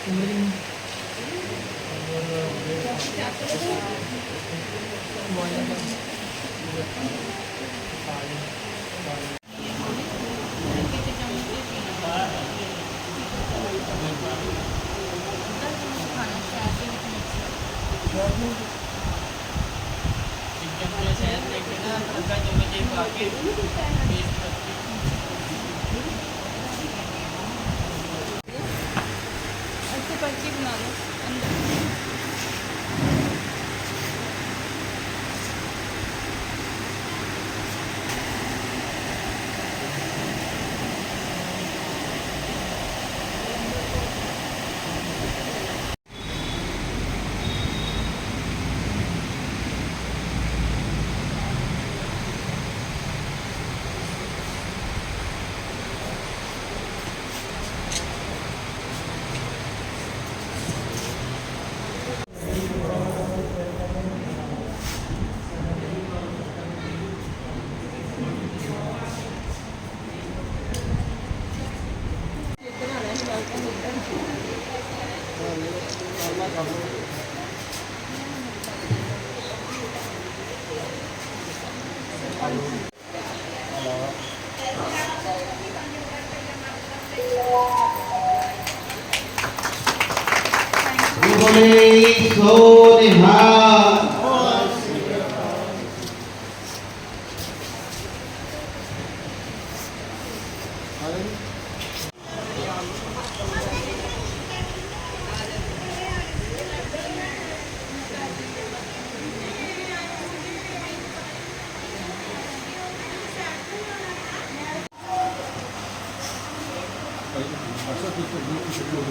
ਇੱਥੇ ਪਰਚੀ ਬਣਾ ਲਓ ਅੰਦਰ ਬੋਲੇ ਸੋ ਨਿਹਾਲ ਡਾਕਟਰ ਸਾਰੇ ਕਹਿੰਦੇ ਨੇ ਬਹੁਤ ਬਹੁਤ ਬਿਸ਼ਰ ਲੋਕ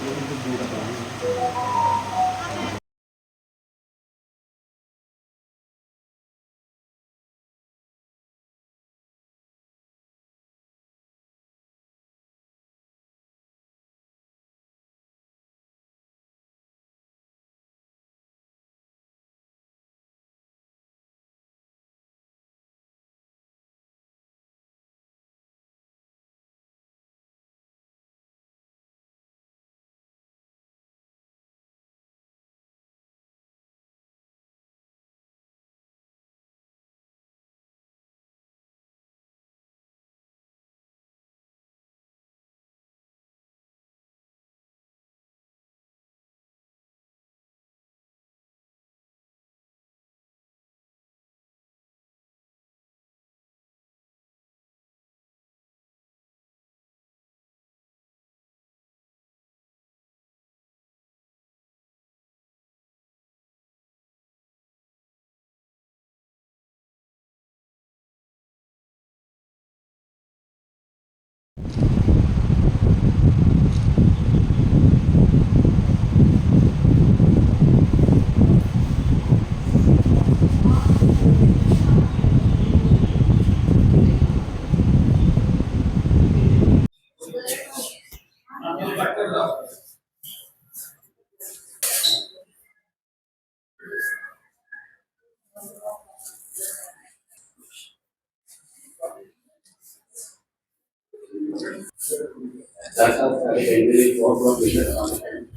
ਦਾ ਦੇਖ ਕੇ ਬਹੁਤ ਮਿਹਨਤ ਕਰ ਰਹੇ ਆ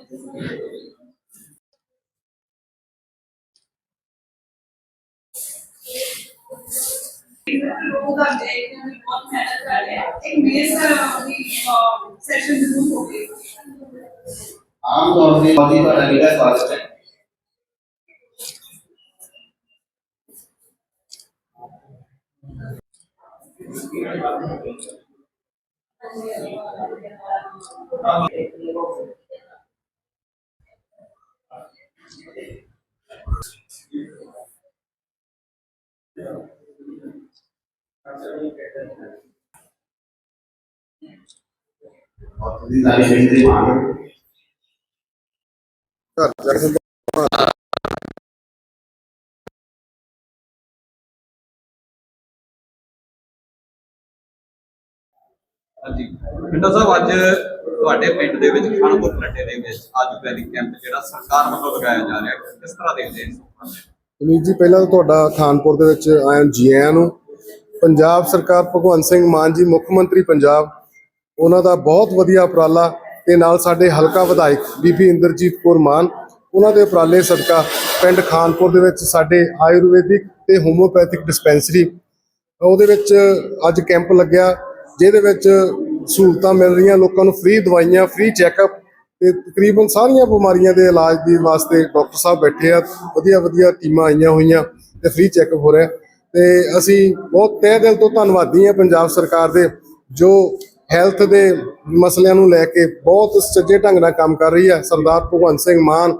ਇੱਕ ਮੇਜ਼ਰ ਦੀ ਸੈਸ਼ਨ ਜ਼ਰੂਰ ਹੋਵੇ ਆਮ ਤੌਰ ਤੇ ਬਹੁਤ ਹੀ ਤੁਹਾਡਾ ਨਿੱਘਾ ਸਵਾਗਤ ਹਾਂਜੀ। ਪਿੰਡਾ ਸਾਹਿਬ, ਅੱਜ ਤੁਹਾਡੇ ਪਿੰਡ ਦੇ ਵਿੱਚ ਖਾਨਪੁਰ ਲੱਡੇ ਦੇ ਵਿੱਚ ਆਯੁਰਵੈਦਿਕ ਕੈਂਪ ਜਿਹੜਾ ਸਰਕਾਰ ਵੱਲੋਂ ਲਗਾਇਆ ਜਾ ਰਿਹਾ, ਕਿਸ ਤਰ੍ਹਾਂ ਦੇਖਦੇ ਹੋ ਜੀ, ਪਹਿਲਾਂ ਤਾਂ ਤੁਹਾਡਾ ਖਾਨਪੁਰ ਦੇ ਵਿੱਚ ਆਇਆ ਜੀ ਨੂੰ। ਪੰਜਾਬ ਸਰਕਾਰ ਭਗਵੰਤ ਸਿੰਘ ਮਾਨ ਜੀ, ਮੁੱਖ ਮੰਤਰੀ ਪੰਜਾਬ, ਉਹਨਾਂ ਦਾ ਬਹੁਤ ਵਧੀਆ ਉਪਰਾਲਾ ਤੇ ਨਾਲ ਸਾਡੇ ਹਲਕਾ ਵਿਧਾਇਕ ਬੀਬੀ ਇੰਦਰਜੀਤ ਕੌਰ ਮਾਨ, ਉਹਨਾਂ ਦੇ ਉਪਰਾਲੇ ਸਦਕਾ ਪਿੰਡ ਖਾਨਪੁਰ ਦੇ ਵਿੱਚ ਸਾਡੇ ਆਯੁਰਵੈਦਿਕ ਤੇ ਹੋਮੋਪੈਥਿਕ ਡਿਸਪੈਂਸਰੀ ਉਹਦੇ ਵਿੱਚ ਅੱਜ ਕੈਂਪ ਲੱਗਿਆ, ਜਿਹਦੇ ਵਿੱਚ ਸਹੂਲਤਾਂ ਮਿਲ ਰਹੀਆਂ, ਲੋਕਾਂ ਨੂੰ ਫ੍ਰੀ ਦਵਾਈਆਂ ਫ੍ਰੀ ਚੈੱਕਅਪ ਤੇ ਤਕਰੀਬਨ ਸਾਰੀਆਂ ਬਿਮਾਰੀਆਂ ਦੇ ਇਲਾਜ ਦੇ ਵਾਸਤੇ ਡਾਕਟਰ ਸਾਹਿਬ ਬੈਠੇ ਆ ਵਧੀਆ ਵਧੀਆ ਟੀਮਾਂ ਆਈਆਂ ਹੋਈਆਂ ਤੇ ਫ੍ਰੀ ਚੈੱਕਅਪ ਹੋ ਰਿਹਾ। ਤੇ ਅਸੀਂ ਬਹੁਤ ਤਹਿ ਦਿਲ ਤੋਂ ਧੰਨਵਾਦੀ ਹਾਂ ਪੰਜਾਬ ਸਰਕਾਰ ਦੇ, ਜੋ ਹੈਲਥ ਦੇ ਮਸਲਿਆਂ ਨੂੰ ਲੈ ਕੇ ਬਹੁਤ ਸੱਜੇ ਢੰਗ ਨਾਲ ਕੰਮ ਕਰ ਰਹੀ ਹੈ। ਸਰਦਾਰ ਭਗਵੰਤ ਸਿੰਘ ਮਾਨ,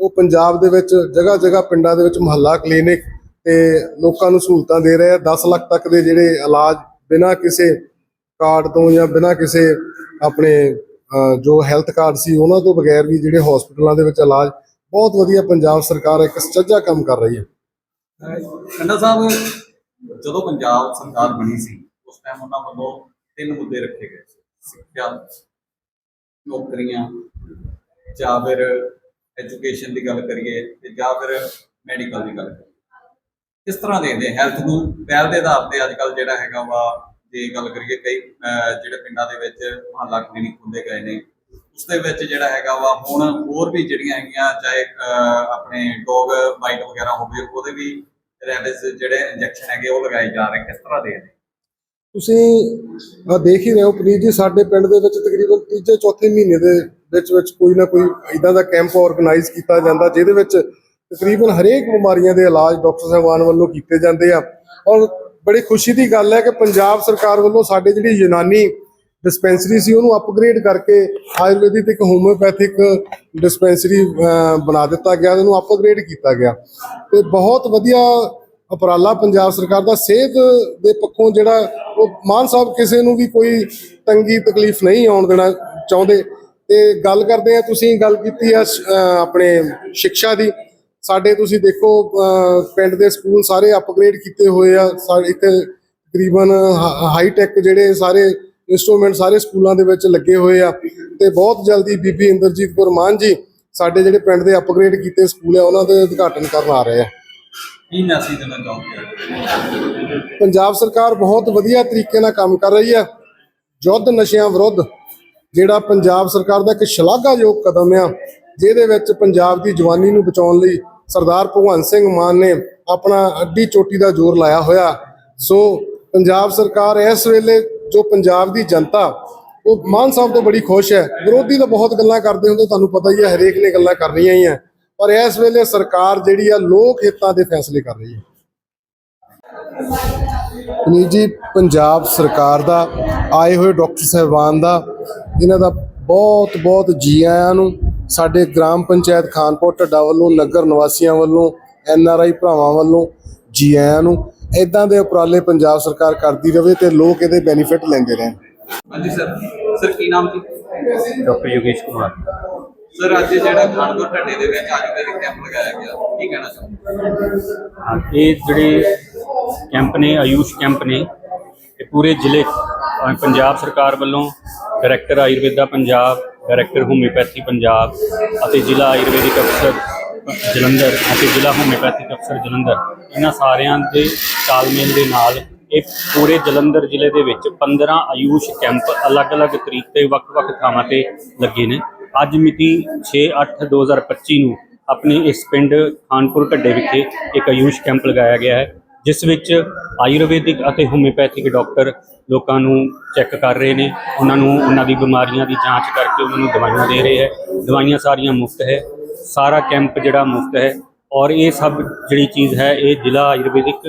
ਉਹ ਪੰਜਾਬ ਦੇ ਵਿੱਚ ਜਗ੍ਹਾ ਜਗ੍ਹਾ ਪਿੰਡਾਂ ਦੇ ਵਿੱਚ ਮੁਹੱਲਾ ਕਲੀਨਿਕ ਤੇ ਲੋਕਾਂ ਨੂੰ ਸਹੂਲਤਾਂ ਦੇ ਰਹੇ ਆ। 10 ਲੱਖ ਤੱਕ ਦੇ ਜਿਹੜੇ ਇਲਾਜ ਬਿਨਾਂ ਕਿਸੇ ਕਾਰਡ ਤੋਂ ਜਾਂ ਬਿਨਾਂ ਕਿਸੇ ਆਪਣੇ ਜੋ ਹੈਲਥ ਕਾਰਡ ਸੀ, ਉਹਨਾਂ ਤੋਂ ਬਗੈਰ ਵੀ ਜਿਹੜੇ ਹਸਪਤਾਲਾਂ ਦੇ ਵਿੱਚ ਇਲਾਜ, ਬਹੁਤ ਵਧੀਆ ਪੰਜਾਬ ਸਰਕਾਰ ਇੱਕ ਸੱਚਾ ਕੰਮ ਕਰ ਰਹੀ ਹੈ। ਖੰਨਾ ਸਾਹਿਬ, ਜਦੋਂ ਪੰਜਾਬ ਸਰਕਾਰ ਬਣੀ ਸੀ, ਉਸ ਟਾਈਮ ਉਹਨਾਂ ਵੱਲੋਂ ਤਿੰਨ ਮੁੱਦੇ ਰੱਖੇ ਗਏ ਸਿੱਖਿਆ, ਨੌਕਰੀਆਂ, ਜਾਂ ਫਿਰ ਐਜੂਕੇਸ਼ਨ ਦੀ ਗੱਲ ਕਰੀਏ, ਤੇ ਜਾਂ ਫਿਰ ਮੈਡੀਕਲ ਦੀ ਗੱਲ ਕਰੀਏ। ਕਿਸ ਤਰ੍ਹਾਂ ਦੇਖਦੇ ਹੈਲਥ ਨੂੰ, ਪਹਿਲ ਦੇ ਆਧਾਰ ਤੇ ਅੱਜ ਕੱਲ ਜਿਹੜਾ ਹੈਗਾ ਵਾ, ਜੇ ਗੱਲ ਕਰੀਏ ਕਈ ਜਿਹੜੇ ਪਿੰਡਾਂ ਦੇ ਵਿੱਚ ਮਹੱਲਾ ਕਲੀਨਿਕ ਖੁੱਲੇ ਗਏ ਨੇ ਉਸ ਦੇ ਵਿੱਚ ਜਿਹੜਾ ਹੈਗਾ ਵਾ, ਹੁਣ ਹੋਰ ਵੀ ਜਿਹੜੀਆਂ ਹੈਗੀਆਂ, ਚਾਹੇ ਆਪਣੇ ਡੌਗ ਬਾਈਟ ਵਗੈਰਾ ਹੋਵੇ ਉਹਦੇ ਵੀ ਰੈਬਿਸ ਜਿਹੜੇ ਇੰਜੈਕਸ਼ਨ ਹੈਗੇ, ਉਹ ਲਗਾਏ ਜਾ ਰਹੇ ਕਿਸ ਤਰ੍ਹਾਂ ਦੇ ਨੇ? ਤੁਸੀਂ ਦੇਖ ਹੀ ਰਹੇ ਹੋ, ਪ੍ਰੀਤ ਜੀ, ਸਾਡੇ ਪਿੰਡ ਦੇ ਵਿੱਚ ਤਕਰੀਬਨ ਤੀਜੇ, ਚੌਥੇ ਮਹੀਨੇ ਦੇ ਵਿੱਚ ਵਿੱਚ ਕੋਈ ਨਾ ਕੋਈ ਇਦਾਂ ਦਾ ਕੈਂਪ ਆਰਗੇਨਾਈਜ਼ ਕੀਤਾ ਜਾਂਦਾ, ਜਿਹਦੇ ਵਿੱਚ ਤਕਰੀਬਨ ਹਰੇਕ ਬਿਮਾਰੀਆਂ ਦੇ ਇਲਾਜ ਡਾਕਟਰ ਸਾਹਿਬਾਨ ਵੱਲੋਂ ਕੀਤੇ ਜਾਂਦੇ ਆ। ਔਰ ਬੜੀ ਖੁਸ਼ੀ ਦੀ ਗੱਲ ਹੈ ਕਿ ਪੰਜਾਬ ਸਰਕਾਰ ਵੱਲੋਂ ਸਾਡੇ ਜਿਹੜੀ ਯੂਨਾਨੀ ਡਿਸਪੈਂਸਰੀ ਸੀ, ਉਹਨੂੰ ਅਪਗ੍ਰੇਡ ਕਰਕੇ ਆਯੁਰਵੈਦਿਕ ਇੱਕ ਹੋਮਿਓਪੈਥਿਕ ਡਿਸਪੈਂਸਰੀ ਬਣਾ ਦਿੱਤਾ ਗਿਆ ਉਹਨੂੰ ਅਪਗ੍ਰੇਡ ਕੀਤਾ ਗਿਆ। ਤੇ ਬਹੁਤ ਵਧੀਆ ਉਪਰਾਲਾ ਪੰਜਾਬ ਸਰਕਾਰ ਦਾ, ਸਿਹਤ ਦੇ ਪੱਖੋਂ ਜਿਹੜਾ ਉਹ ਮਾਨ ਸਾਹਿਬ ਕਿਸੇ ਨੂੰ ਵੀ ਕੋਈ ਤੰਗੀ, ਤਕਲੀਫ ਨਹੀਂ ਆਉਣ ਦੇਣਾ ਚਾਹੁੰਦੇ। ਤੇ ਗੱਲ ਕਰਦੇ ਆ ਤੁਸੀਂ ਗੱਲ ਕੀਤੀ ਆ ਆਪਣੇ ਸਿੱਖਿਆ ਦੀ। ਸਾਡੇ ਤੁਸੀਂ ਦੇਖੋ ਪਿੰਡ ਦੇ ਸਕੂਲ ਸਾਰੇ ਅਪਗ੍ਰੇਡ ਕੀਤੇ ਹੋਏ ਆ। ਸਾਡੇ ਇੱਥੇ ਤਕਰੀਬਨ ਹਾਈ ਟੈਕ ਜਿਹੜੇ ਸਾਰੇ ਇਨਸਟਰੂਮੈਂਟ ਸਾਰੇ ਸਕੂਲਾਂ ਦੇ ਵਿੱਚ ਲੱਗੇ ਹੋਏ ਆ ਤੇ ਬਹੁਤ ਜਲਦੀ ਬੀਬੀ ਇੰਦਰਜੀਤ ਕੌਰ ਮਾਨ ਜੀ ਸਾਡੇ ਜਿਹੜੇ ਪਿੰਡ ਦੇ ਅਪਗ੍ਰੇਡ ਕੀਤੇ ਸਕੂਲ ਆ ਉਹਨਾਂ ਦੇ ਉਦਘਾਟਨ ਕਰਨ ਆ ਰਹੇ ਆ। ਕੀ ਮੈਸੇਜ ਦੇਣਾ ਚਾਹੁੰਦੇ ਪੰਜਾਬ ਸਰਕਾਰ ਬਹੁਤ ਵਧੀਆ ਤਰੀਕੇ ਨਾਲ ਕੰਮ ਕਰ ਰਹੀ ਹੈ ਯੁੱਧ ਨਸ਼ਿਆਂ ਵਿਰੁੱਧ ਜਿਹੜਾ ਪੰਜਾਬ ਸਰਕਾਰ ਦਾ ਇੱਕ ਸ਼ਲਾਘਾਯੋਗ ਕਦਮ ਆ ਜਿਹਦੇ ਵਿੱਚ ਪੰਜਾਬ ਦੀ ਜਵਾਨੀ ਨੂੰ ਬਚਾਉਣ ਲਈ ਸਰਦਾਰ ਭਗਵੰਤ ਸਿੰਘ ਮਾਨ ਨੇ ਆਪਣਾ ਅੱਡੀ ਚੋਟੀ ਦਾ ਜ਼ੋਰ ਲਾਇਆ ਹੋਇਆ। ਸੋ ਪੰਜਾਬ ਸਰਕਾਰ ਇਸ ਵੇਲੇ ਜੋ ਪੰਜਾਬ ਦੀ ਜਨਤਾ, ਉਹ ਮਾਨ ਸਾਹਿਬ ਤੋਂ ਬੜੀ ਖੁਸ਼ ਹੈ। ਵਿਰੋਧੀ ਤਾਂ ਬਹੁਤ ਗੱਲਾਂ ਕਰਦੇ ਹੁੰਦੇ, ਤੁਹਾਨੂੰ ਪਤਾ ਹੀ ਹੈ, ਹਰੇਕ ਨੇ ਗੱਲਾਂ ਕਰਨੀਆਂ ਹੀ ਹੈ। ਪਰ ਇਸ ਵੇਲੇ ਸਰਕਾਰ ਜਿਹੜੀ ਆ, ਲੋਕ ਹਿੱਤਾਂ ਦੇ ਫੈਸਲੇ ਕਰ ਰਹੀ ਹੈ। ਪੁਨੀਤ ਜੀ, ਪੰਜਾਬ ਸਰਕਾਰ ਦਾ, ਆਏ ਹੋਏ ਡਾਕਟਰ ਸਾਹਿਬਾਨ ਦਾ ਇਹਨਾਂ ਦਾ ਬਹੁਤ ਬਹੁਤ ਜੀ ਆਇਆਂ ਨੂੰ, ਸਾਡੇ ਗ੍ਰਾਮ ਪੰਚਾਇਤ ਖਾਨਪੁਰ, ਢੱਡਾ ਵੱਲੋਂ, ਨਗਰ ਨਿਵਾਸੀਆਂ ਵੱਲੋਂ, ਐਨ ਆਰ ਆਈ ਭਰਾਵਾਂ ਵੱਲੋਂ ਜੀ ਆਇਆਂ ਨੂੰ ਇਦਾਂ ਦੇ ਉਪਰਾਲੇ ਪੰਜਾਬ ਸਰਕਾਰ ਕਰਦੀ ਰਹੇ ਤੇ ਲੋਕ ਇਹਦੇ ਬੈਨੀਫਿਟ ਲੈਂਦੇ ਰਹਿਣ। ਹਾਂਜੀ ਸਰ। ਸਰ ਕੀ ਨਾਮ ਜੀ? ਡਾਕਟਰ ਯੋਗੇਸ਼ ਕੁਮਾਰ। ਸਰ ਅੱਜ ਜਿਹੜਾ ਖਾਨਪੁਰ ਢੱਡੇ ਦੇ ਵਿੱਚ ਆਯੁਰਵੈਦਿਕ ਕੈਂਪ ਲਗਾਇਆ ਗਿਆ ਕੀ ਕਹਿਣਾ ਚਾਹੁੰਦੇ ਹਾਂ, ਇਹ ਜਿਹੜੇ ਕੈਂਪ ਨੇ ਆਯੂਸ਼ ਕੈਂਪ ਨੇ ਇਹ ਪੂਰੇ ਜ਼ਿਲ੍ਹੇ ਪੰਜਾਬ ਸਰਕਾਰ ਵੱਲੋਂ director Ayurveda Punjab director homeopathy Punjab ਅਤੇ ਜ਼ਿਲ੍ਹਾ ਆਯੁਰਵੈਦਿਕ ਅਫਸਰ ਜਲੰਧਰ ਅਤੇ ਜ਼ਿਲ੍ਹਾ ਹੋਮਿਓਪੈਥਿਕ ਅਫਸਰ ਜਲੰਧਰ। ਇਹਨਾਂ ਸਾਰਿਆਂ ਦੇ ਤਾਲਮੇਲ ਦੇ ਨਾਲ ਇਹ ਪੂਰੇ ਜਲੰਧਰ ਜ਼ਿਲ੍ਹੇ ਦੇ ਵਿੱਚ 15 ਆਯੂਸ਼ ਕੈਂਪ ਅਲੱਗ-ਅਲੱਗ ਤਰੀਕ ਤੇ ਵੱਖ-ਵੱਖ ਥਾਵਾਂ ਤੇ ਲੱਗੇ ਨੇ। ਅੱਜ ਮਿਤੀ 6/8/2025 ਨੂੰ ਆਪਣੇ ਇਸ ਪਿੰਡ ਖਾਨਪੁਰ ਢੱਡੇ ਵਿਖੇ ਇੱਕ ਆਯੂਸ਼ ਕੈਂਪ ਲਗਾਇਆ ਗਿਆ ਹੈ, ਜਿਸ ਵਿੱਚ ਆਯੁਰਵੈਦਿਕ ਅਤੇ ਹੋਮਿਓਪੈਥਿਕ ਡਾਕਟਰ ਲੋਕਾਂ ਨੂੰ ਚੈੱਕ ਕਰ ਰਹੇ ਨੇ। ਉਹਨਾਂ ਨੂੰ ਉਹਨਾਂ ਦੀ ਬਿਮਾਰੀਆਂ ਦੀ ਜਾਂਚ ਕਰਕੇ ਉਹਨਾਂ ਨੂੰ ਦਵਾਈਆਂ ਦੇ ਰਹੇ ਹੈ। ਦਵਾਈਆਂ ਸਾਰੀਆਂ ਮੁਫਤ ਹੈ। ਸਾਰਾ ਕੈਂਪ ਜਿਹੜਾ ਮੁਫਤ ਹੈ ਔਰ ਇਹ ਸਭ ਜਿਹੜੀ ਚੀਜ਼ ਹੈ ਇਹ ਜ਼ਿਲ੍ਹਾ ਆਯੁਰਵੈਦਿਕ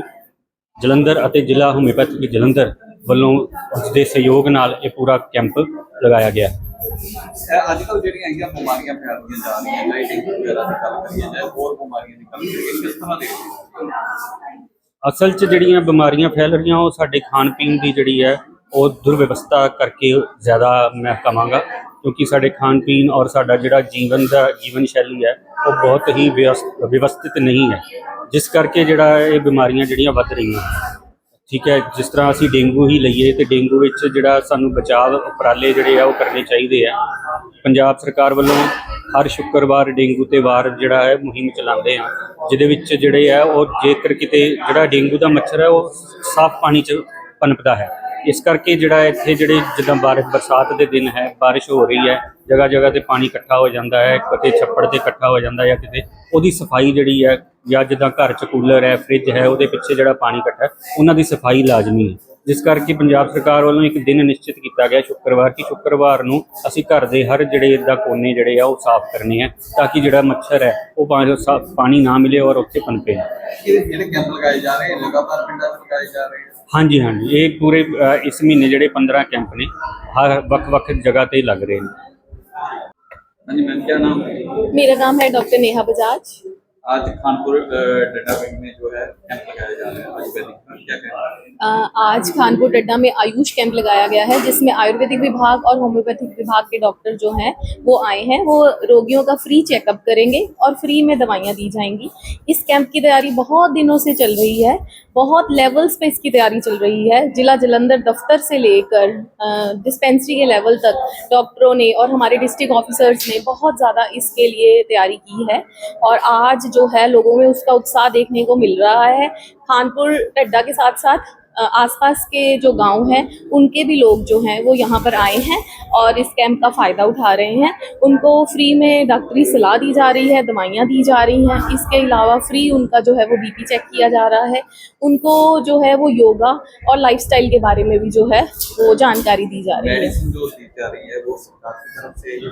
ਜਲੰਧਰ ਅਤੇ ਜ਼ਿਲ੍ਹਾ ਹੋਮਿਓਪੈਥਿਕ ਜਲੰਧਰ ਵੱਲੋਂ ਉਸ ਦੇ ਸਹਿਯੋਗ ਨਾਲ ਇਹ ਪੂਰਾ ਕੈਂਪ ਲਗਾਇਆ ਗਿਆ। ਹੈ ਇਹ ਅੱਜ ਕੱਲ ਜਿਹੜੀਆਂ ਹੈਗੀਆਂ ਬਿਮਾਰੀਆਂ ਫੈਲਦੀਆਂ ਜਾ ਰਹੀਆਂ ਲਾਈਟਿੰਗ ਵਗੈਰਾ ਦੀ ਗੱਲ ਕਰੀਏ ਜਾਂ ਹੋਰ ਬਿਮਾਰੀਆਂ ਦੀ ਗੱਲ ਕਰੀਏ ਕਿਸ ਤਰ੍ਹਾਂ ਦੇ ਅਸਲ 'ਚ ਜਿਹੜੀਆਂ ਬਿਮਾਰੀਆਂ ਫੈਲ ਰਹੀਆਂ ਉਹ ਸਾਡੇ ਖਾਣ ਪੀਣ ਦੀ ਜਿਹੜੀ ਹੈ ਉਹ ਦੁਰਵਿਵਸਥਾ ਕਰਕੇ ਜ਼ਿਆਦਾ ਮੈਂ ਕਹਾਂਗਾ। ਕਿਉਂਕਿ ਸਾਡੇ ਖਾਣ ਪੀਣ ਔਰ ਸਾਡਾ ਜਿਹੜਾ ਜੀਵਨ ਦਾ ਜੀਵਨ ਸ਼ੈਲੀ ਹੈ, ਉਹ ਬਹੁਤ ਹੀ ਵਿਵਸ- ਵਿਵਸਥਿਤ ਨਹੀਂ ਹੈ। ਜਿਸ ਕਰਕੇ ਜਿਹੜਾ ਇਹ ਬਿਮਾਰੀਆਂ ਜਿਹੜੀਆਂ ਵੱਧ ਰਹੀਆਂ। ਠੀਕ ਹੈ, ਜਿਸ ਤਰ੍ਹਾਂ ਅਸੀਂ ਡੇਂਗੂ ਹੀ ਲਈਏ ਤੇ ਡੇਂਗੂ ਵਿੱਚ ਜਿਹੜਾ ਸਾਨੂੰ ਬਚਾਅ ਉਪਰਾਲੇ ਜਿਹੜੇ ਆ ਉਹ ਕਰਨੇ ਚਾਹੀਦੇ ਆ। ਪੰਜਾਬ ਸਰਕਾਰ ਵੱਲੋਂ ਹਰ ਸ਼ੁੱਕਰਵਾਰ ਡੇਂਗੂ ਤੇ ਵਾਰ ਜਿਹੜਾ ਹੈ, ਮੁਹਿੰਮ ਚਲਾਉਂਦੇ ਆ। ਜਿਹਦੇ ਵਿੱਚ ਜਿਹੜੇ ਆ, ਉਹ ਜੇਕਰ ਕਿਤੇ ਜਿਹੜਾ ਡੇਂਗੂ ਦਾ ਮੱਛਰ ਹੈ, ਉਹ ਸਾਫ਼ ਪਾਣੀ 'ਚ ਪਨਪਦਾ ਹੈ। ਇਸ ਕਰਕੇ ਜਿਹੜਾ ਇੱਥੇ ਜਿਹੜੇ ਜਿੱਦਾਂ ਬਾਰਿਸ਼, ਬਰਸਾਤ ਦੇ ਦਿਨ ਹੈ, ਬਾਰਿਸ਼ ਹੋ ਰਹੀ ਹੈ ਜਗ੍ਹਾ ਜਗ੍ਹਾ ਤੇ ਪਾਣੀ ਇਕੱਠਾ ਹੋ ਜਾਂਦਾ ਹੈ ਕਿਤੇ ਛੱਪੜ ਤੇ ਇਕੱਠਾ ਹੋ ਜਾਂਦਾ ਜਾਂ ਕਿਤੇ ਉਹਦੀ ਸਫ਼ਾਈ ਜਿਹੜੀ ਹੈ, ਜਾਂ ਜਿੱਦਾਂ ਘਰ 'ਚ ਕੂਲਰ ਹੈ, ਫ੍ਰਿਜ ਹੈ, ਉਹਦੇ ਪਿੱਛੇ ਜਿਹੜਾ ਪਾਣੀ ਇਕੱਠਾ ਉਹਨਾਂ ਦੀ ਸਫ਼ਾਈ ਲਾਜ਼ਮੀ ਹੈ। ਜਿਸ ਕਰਕੇ ਪੰਜਾਬ ਸਰਕਾਰ ਵੱਲੋਂ ਇੱਕ ਦਿਨ ਨਿਸ਼ਚਿਤ ਕੀਤਾ ਗਿਆ ਸ਼ੁੱਕਰਵਾਰ ਕਿ ਸ਼ੁੱਕਰਵਾਰ ਨੂੰ ਅਸੀਂ ਘਰ ਦੇ ਹਰ ਜਿਹੜੇ ਇਦਾਂ ਕੋਨੇ ਜਿਹੜੇ ਆ, ਉਹ ਸਾਫ਼ ਕਰਨੇ ਆ ਤਾਂ ਕਿ ਜਿਹੜਾ ਮੱਛਰ ਹੈ, ਉਹ ਪਾਣੀ ਪਾਣੀ ਨਾ ਮਿਲੇ ਔਰ ਉੱਥੇ ਪਨਪੇ ਇਹ ਜਿਹੜੇ ਕੈਂਪ ਲਗਾਏ ਜਾ ਰਹੇ ਲਗਾਤਾਰ ਪਿੰਡਾਂ 'ਚ ਲਗਾਏ ਜਾ ਰਹੇ हाँ जी हाँ जी ये पूरे इस महीने जोड़े पंद्रह कैंप ने हर वक् वक् जगह पर लग रहे हैं नाम है मेरा नाम है डॉक्टर नेहा बजाज आज खानपुर डड्डा में जो है कैंप लगाया जा रहा है आज खानपुर डड्डा में आयुष कैंप लगाया गया है जिसमें आयुर्वेदिक विभाग और होम्योपैथिक विभाग के डॉक्टर जो हैं वो आए हैं वो रोगियों का फ्री चेकअप करेंगे और फ्री में दवाइयाँ दी जाएँगी इस कैंप की तैयारी बहुत दिनों से चल रही है बहुत लेवल्स पे इसकी तैयारी चल रही है। जिला जलंधर दफ्तर से लेकर डिस्पेंसरी के लेवल तक डॉक्टरों ने और हमारे डिस्ट्रिक्ट ऑफिसर्स ने बहुत ज़्यादा इसके लिए तैयारी की है। और आज जो है, लोगों में उसका उत्साह देखने को मिल रहा है। खानपुर, टड्डा के साथ साथ आसपास के जो गाँव हैं उनके भी लोग जो हैं वो यहाँ पर आए हैं और इस कैंप का फ़ायदा उठा रहे हैं। उनको फ्री में डॉक्टरी सलाह दी जा रही है दवाइयाँ दी जा रही हैं। इसके अलावा फ्री उनका जो है वो बीपी चेक किया जा रहा है। उनको जो है वो योगा और लाइफस्टाइल के बारे में भी जो है वो जानकारी दी जा रही है।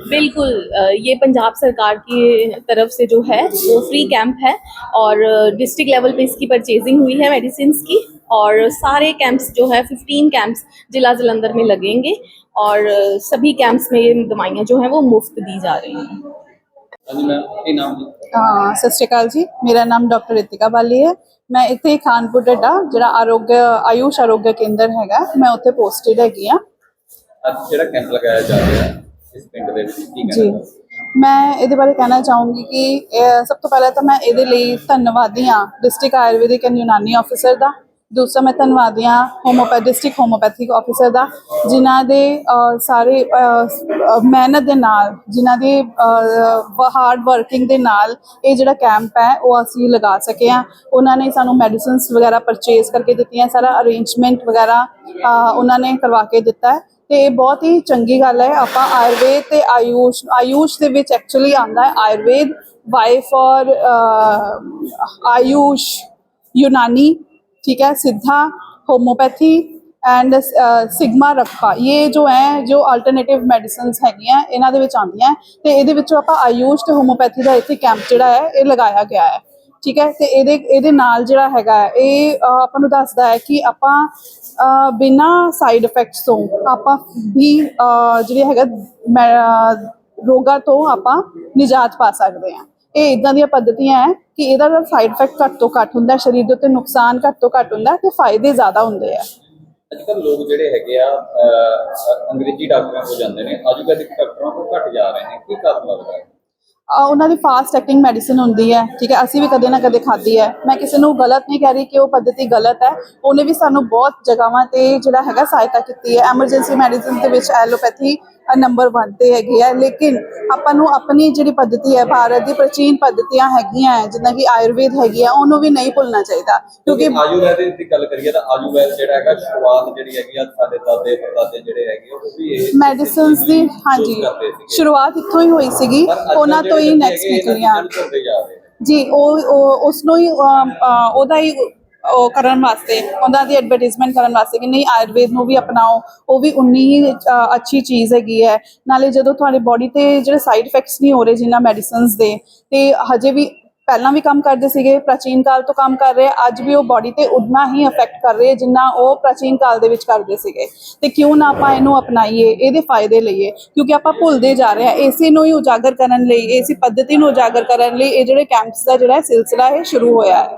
बिल्कुल ये पंजाब सरकार की तरफ़ से जो है वो फ्री कैंप है और डिस्ट्रिक्ट लेवल पे इसकी परचेजिंग हुई है मेडिसिन की। और सारे कैंप्स जो है 15 कैंप्स जिला जलंधर में लगेंगे और अ, सभी कैंप्स में ये दवाइयाँ जो हैं वो मुफ्त दी जा रही हैं हाँ जी मैम ਕੀ ਨਾਮ ਜੀ ਹਾਂ ਸਤਿ ਸ਼੍ਰੀ ਅਕਾਲ ਜੀ ਮੇਰਾ ਨਾਮ ਡਾਕਟਰ ਰਿਤਿਕਾ ਬਾਲੀ ਹੈ ਮੈਂ ਇੱਥੇ ਖਾਨਪੁਰ ਡੱਡਾ ਜਿਹੜਾ ਆਰੋਗ ਆਯੂਸ਼ ਆਰੋਗਯ ਕੇਂਦਰ ਹੈਗਾ ਮੈਂ ਉੱਥੇ ਪੋਸਟਡ ਹੈਗੀ ਆ ਅੱਜ ਜਿਹੜਾ ਕੈਂਪ ਲਗਾਇਆ ਜਾ ਰਿਹਾ ਹੈ ਇਸ ਪਿੰਡ ਦੇ ਵਿੱਚ ਕੀ ਜੀ ਕਹਿਣਾ ਮੈਂ ਇਹਦੇ ਬਾਰੇ ਕਹਿਣਾ ਚਾਹੂੰਗੀ ਕਿ ਇਹ ਸਭ ਤੋਂ ਪਹਿਲਾਂ ਤਾਂ ਮੈਂ ਇਹਦੇ ਲਈ ਧੰਨਵਾਦੀ ਹਾਂ district Ayurvedic and Unani officer ਦਾ ਦੂਸਰਾ ਮੈਂ ਧੰਨਵਾਦੀ ਹਾਂ ਹੋਮੋਪੈਥ ਡਿਸਟ੍ਰਿਕਟ ਹੋਮੋਪੈਥਿਕ ਆਫਿਸਰ ਦਾ, ਜਿਨ੍ਹਾਂ ਦੇ ਸਾਰੇ ਮਿਹਨਤ ਦੇ ਨਾਲ, ਜਿਨ੍ਹਾਂ ਦੇ ਹਾਰਡ ਵਰਕਿੰਗ ਦੇ ਨਾਲ ਇਹ ਜਿਹੜਾ ਕੈਂਪ ਹੈ, ਉਹ ਅਸੀਂ ਲਗਾ ਸਕੇ ਹਾਂ। ਉਹਨਾਂ ਨੇ ਸਾਨੂੰ ਮੈਡੀਸਿਨਸ ਵਗੈਰਾ ਪਰਚੇਸ ਕਰਕੇ ਦਿੱਤੀਆਂ, ਸਾਰਾ ਅਰੇਂਜਮੈਂਟ ਵਗੈਰਾ ਉਹਨਾਂ ਨੇ ਕਰਵਾ ਕੇ ਦਿੱਤਾ ਹੈ। ਤੇ ਇਹ ਬਹੁਤ ਹੀ ਚੰਗੀ ਗੱਲ ਹੈ, ਆਪਾਂ ਆਯੁਰਵੇਦ ਤੇ ਆਯੂਸ਼ ਆਯੂਸ਼ ਦੇ ਵਿੱਚ ਐਕਚੁਅਲੀ ਆਂਦਾ ਹੈ, ਆਯੁਰਵੇਦ ਵਾਈ ਫॉर ਆਯੂਸ਼, ਯੂਨਾਨੀ ठीक है सिद्धा होम्योपैथी ਐਂਡ ਸਿਗਮਾ ਰੱਖਾ ਇਹ ਜੋ ਹੈ ਜੋ ਅਲਟਰਨੇਟਿਵ ਮੈਡੀਸਿਨਸ ਹੈਗੀਆਂ ਇਹਨਾਂ ਦੇ ਵਿੱਚ ਆਉਂਦੀਆਂ ਤੇ ਇਹਦੇ ਵਿੱਚੋਂ ਆਪਾਂ ਆਯੂਸ਼ ਤੇ ਹੋਮੋਪੈਥੀ ਦਾ ਇੱਥੇ ਕੈਂਪ ਜਿਹੜਾ ਹੈ ਇਹ ਲਗਾਇਆ ਗਿਆ ਹੈ ਠੀਕ ਹੈ ਤੇ ਇਹਦੇ ਇਹਦੇ ਨਾਲ ਜਿਹੜਾ ਹੈਗਾ ਹੈ, ਇਹ ਅਹ, ਆਪਾਂ ਨੂੰ ਦੱਸਦਾ ਹੈ ਕਿ ਆਪਾਂ ਅਹ, ਬਿਨਾਂ ਸਾਈਡ ਇਫੈਕਟਸ ਤੋਂ ਆਪਾਂ ਵੀ ਅਹ, ਜਿਹੜੇ ਹੈਗਾ ਮੈਂ, ਅਹ, ਰੋਗਾਂ ਤੋਂ ਆਪਾਂ ਨਿਜਾਤ ਪਾ ਸਕਦੇ ਹਾਂ ਇਹ ਇਦਾਂ ਦੀਆਂ ਪੱਧਤੀਆਂ ਹੈ ਕਿ ਇਹਦਾ ਜਿਹੜਾ ਸਾਈਡ ਇਫੈਕਟ ਘੱਟ ਤੋਂ ਘੱਟ ਹੁੰਦਾ ਹੈ, ਸਰੀਰ ਦੇ ਉੱਤੇ ਨੁਕਸਾਨ ਘੱਟ ਤੋਂ ਘੱਟ ਹੁੰਦਾ ਤੇ ਫਾਇਦੇ ਜ਼ਿਆਦਾ ਹੁੰਦੇ ਆ। ਅੱਜ ਕੱਲ੍ਹ ਲੋਕ ਜਿਹੜੇ ਹੈਗੇ ਆ ਅਹ, ਅੰਗਰੇਜ਼ੀ ਡਾਕਟਰਾਂ ਕੋਲ ਜਾਂਦੇ ਨੇ ਆਯੁਰਵੈਦਿਕ ਡਾਕਟਰਾਂ ਕੋਲ ਘੱਟ ਜਾ ਰਹੇ ਨੇ ਕੀ ਕਾਰਨ ਲੱਗਦਾ ਹੈ? ਅਹ ਉਹਨਾਂ ਦੀ ਫਾਸਟ ਐਕਟਿੰਗ ਮੈਡੀਸਿਨ ਹੁੰਦੀ ਹੈ ਠੀਕ ਹੈ ਅਸੀਂ ਵੀ ਕਦੇ ਨਾ ਕਦੇ ਖਾਧੀ ਹੈ। ਮੈਂ ਕਿਸੇ ਨੂੰ ਗਲਤ ਨਹੀਂ ਕਹਿ ਰਹੀ ਕਿ ਉਹ ਪੱਧਤੀ ਗਲਤ ਹੈ ਉਹਨੇ ਵੀ ਸਾਨੂੰ ਬਹੁਤ ਜਗ੍ਹਾਵਾਂ ਤੇ ਜਿਹੜਾ ਹੈਗਾ ਸਹਾਇਤਾ ਕੀਤੀ ਹੈ। ਐਮਰਜੈਂਸੀ ਮੈਡੀਸਿਨ ਦੇ ਵਿੱਚ ਐਲੋਪੈਥੀ ਨੰਬਰ 1 ਤੇ ਹੈਗੀ ਹੈ ਲੇਕਿਨ ਆਪਾਂ ਨੂੰ ਆਪਣੀ ਜਿਹੜੀ ਪੱਧਤੀ ਹੈ ਭਾਰਤ ਦੀ ਪ੍ਰਾਚੀਨ ਪੱਧਤੀਆਂ ਹੈਗੀਆਂ ਜਿੱਦਾਂ ਕਿ ਆਯੁਰਵੇਦ ਹੈਗੀ ਆ ਉਹਨੂੰ ਵੀ ਨਹੀਂ ਭੁੱਲਣਾ ਚਾਹੀਦਾ। ਕਿਉਂਕਿ ਆਯੁਰਵੈਦ ਦੀ ਗੱਲ ਕਰੀਏ ਤਾਂ ਆਯੁਰਵੈਦ ਜਿਹੜਾ ਹੈਗਾ ਸ਼ੁਰੂਆਤ ਜਿਹੜੀ ਹੈਗੀ ਆ ਸਾਡੇ ਦਾਦੇ ਪੜਦਾਦੇ ਜਿਹੜੇ ਹੈਗੇ ਉਹ ਵੀ ਇਹ ਮੈਡੀਸਿਨਸ ਦੀ ਹਾਂਜੀ। ਸ਼ੁਰੂਆਤ ਇੱਥੋਂ ਹੀ ਹੋਈ ਸੀਗੀ। ਉਹਨਾਂ ਤੋਂ ਹੀ ਨੈਕਸਟ ਨਿਕਲੀਆਂ। ਜਾ ਉਹ ਉਸ ਨੂੰ ਹੀ ਉਹਦਾ ਹੀ ਉਹ ਕਰਨ ਵਾਸਤੇ, ਉਹਨਾਂ ਦੀ ਐਡਵਰਟਾਈਜ਼ਮੈਂਟ ਕਰਨ ਵਾਸਤੇ ਕਿ ਨਹੀਂ, ਆਯੁਰਵੇਦ ਨੂੰ ਵੀ ਅਪਣਾਓ, ਉਹ ਵੀ ਉਨੀ ਹੀ ਅੱਛੀ ਚੀਜ਼ ਹੈਗੀ ਹੈ। ਨਾਲੇ ਜਦੋਂ ਤੁਹਾਡੀ ਬਾਡੀ ਤੇ ਜਿਹੜੇ ਸਾਈਡ ਇਫੈਕਟਸ ਨਹੀਂ ਹੋ ਰਹੇ ਜਿਨ੍ਹਾਂ ਮੈਡੀਸਿਨਸ ਦੇ, ਤੇ ਹਜੇ ਵੀ ਪਹਿਲਾਂ ਵੀ ਕੰਮ ਕਰਦੇ ਸੀਗੇ, ਪ੍ਰਾਚੀਨ ਕਾਲ ਤੋਂ ਕੰਮ ਕਰ ਰਹੇ, ਅੱਜ ਵੀ ਉਹ ਬਾਡੀ ਤੇ ਉਨਾ ਹੀ ਇਫੈਕਟ ਕਰ ਰਹੇ ਜਿੰਨਾ ਉਹ ਪ੍ਰਾਚੀਨ ਕਾਲ ਦੇ ਵਿੱਚ ਕਰਦੇ ਸੀਗੇ। ਤੇ ਕਿਉਂ ਨਾ ਆਪਾਂ ਇਹਨੂੰ ਅਪਣਾਈਏ, ਇਹਦੇ ਫਾਇਦੇ ਲਈਏ, ਕਿਉਂਕਿ ਆਪਾਂ ਭੁੱਲਦੇ ਜਾ ਰਹੇ ਆ ਇਸੇ ਨੂੰ ਹੀ ਉਜਾਗਰ ਕਰਨ ਲਈ, ਇਸੇ ਪੱਧਤੀ ਨੂੰ ਉਜਾਗਰ ਕਰਨ ਲਈ ਇਹ ਜਿਹੜੇ ਕੈਂਪਸ ਦਾ ਜਿਹੜਾ ਸਿਲਸਿਲਾ ਇਹ ਸ਼ੁਰੂ ਹੋਇਆ ਹੈ।